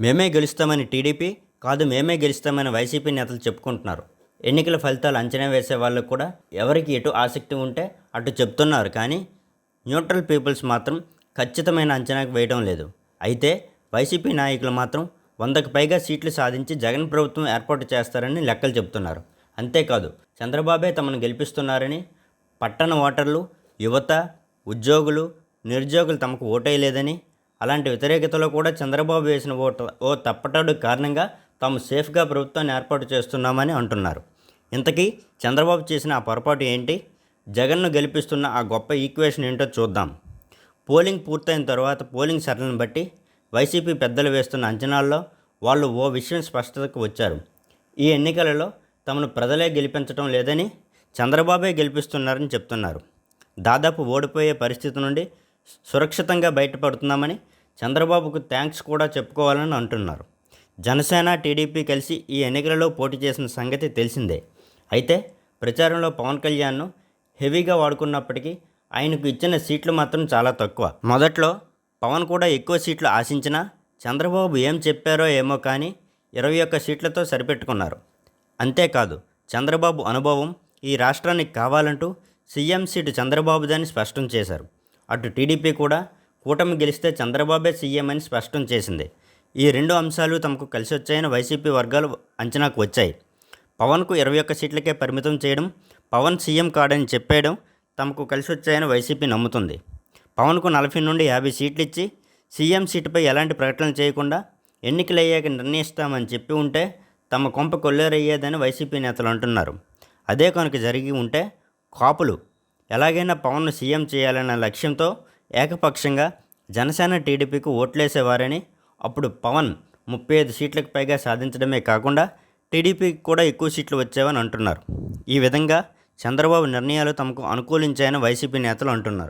మేమే గెలుస్తామని టీడీపీ కాదు మేమే గెలుస్తామని వైసీపీ నేతలు చెప్పుకుంటున్నారు. ఎన్నికల ఫలితాలు అంచనా వేసే వాళ్ళకు కూడా ఎవరికి ఎటు ఆసక్తి ఉంటే అటు చెప్తున్నారు. కానీ న్యూట్రల్ పీపుల్స్ మాత్రం ఖచ్చితమైన అంచనాకు వేయడం లేదు. అయితే వైసీపీ నాయకులు మాత్రం వందకు పైగా సీట్లు సాధించి జగన్ ప్రభుత్వం ఏర్పాటు చేస్తారని లెక్కలు చెబుతున్నారు అంతేకాదు చంద్రబాబే తమను గెలిపిస్తున్నారని పట్టణ ఓటర్లు యువత ఉద్యోగులు నిరుద్యోగులు తమకు ఓటేయలేదని అలాంటి వ్యతిరేకతలో కూడా చంద్రబాబు వేసిన ఓ ఓ తప్పటాడు కారణంగా తాము సేఫ్గా ప్రభుత్వాన్ని ఏర్పాటు చేస్తున్నామని అంటున్నారు. ఇంతకీ చంద్రబాబు చేసిన ఆ పొరపాటు ఏంటి? జగన్ను గెలిపిస్తున్న ఆ గొప్ప ఈక్వేషన్ ఏంటో చూద్దాం. పోలింగ్ పూర్తయిన తర్వాత పోలింగ్ సరళను బట్టి వైసీపీ పెద్దలు వేస్తున్న అంచనాల్లో వాళ్ళు ఓ విషయం స్పష్టతకు వచ్చారు. ఈ ఎన్నికలలో తమను ప్రజలే గెలిపించడం లేదని చంద్రబాబే గెలిపిస్తున్నారని చెప్తున్నారు. దాదాపు ఓడిపోయే పరిస్థితి నుండి సురక్షితంగా బయటపడుతున్నామని చంద్రబాబుకు థ్యాంక్స్ కూడా చెప్పుకోవాలని అంటున్నారు. జనసేన టీడీపీ కలిసి ఈ ఎన్నికలలో పోటీ చేసిన సంగతి తెలిసిందే. అయితే ప్రచారంలో పవన్ కళ్యాణ్ను హెవీగా వాడుకున్నప్పటికీ ఆయనకు ఇచ్చిన సీట్లు మాత్రం చాలా తక్కువ. మొదట్లో పవన్ కూడా ఎక్కువ సీట్లు ఆశించినా చంద్రబాబు ఏం చెప్పారో ఏమో కానీ ఇరవై ఒక్క సీట్లతో సరిపెట్టుకున్నారు. అంతేకాదు చంద్రబాబు అనుభవం ఈ రాష్ట్రానికి కావాలంటూ సీఎం సీటు చంద్రబాబుదని స్పష్టం చేశారు. అటు టీడీపీ కూడా కూటమి గెలిస్తే చంద్రబాబే సీఎం అని స్పష్టం చేసింది. ఈ రెండు అంశాలు తమకు కలిసి వచ్చాయని వైసీపీ వర్గాలు అంచనాకు వచ్చాయి. పవన్కు ఇరవై ఒక్క సీట్లకే పరిమితం చేయడం పవన్ సీఎం కాడని చెప్పేయడం తమకు కలిసి వచ్చాయని వైసీపీ నమ్ముతుంది. పవన్కు నలభై నుండి యాభై సీట్లు ఇచ్చి సీఎం సీటుపై ఎలాంటి ప్రకటన చేయకుండా ఎన్నికలయ్యాక నిర్ణయిస్తామని చెప్పి ఉంటే తమ కొంప కొల్లేరయ్యేదని వైసీపీ నేతలు అంటున్నారు. అదే కనుక జరిగి ఉంటే కాపులు ఎలాగైనా పవన్ను సీఎం చేయాలన్న లక్ష్యంతో ఏకపక్షంగా జనసేన టీడీపీకి ఓట్లేసేవారని అప్పుడు పవన్ ముప్పై ఐదు సీట్లకు పైగా సాధించడమే కాకుండా టీడీపీకి కూడా ఎక్కువ సీట్లు వచ్చావని అంటున్నారు. ఈ విధంగా చంద్రబాబు నిర్ణయాలు తమకు అనుకూలించాయని వైసీపీ నేతలు అంటున్నారు.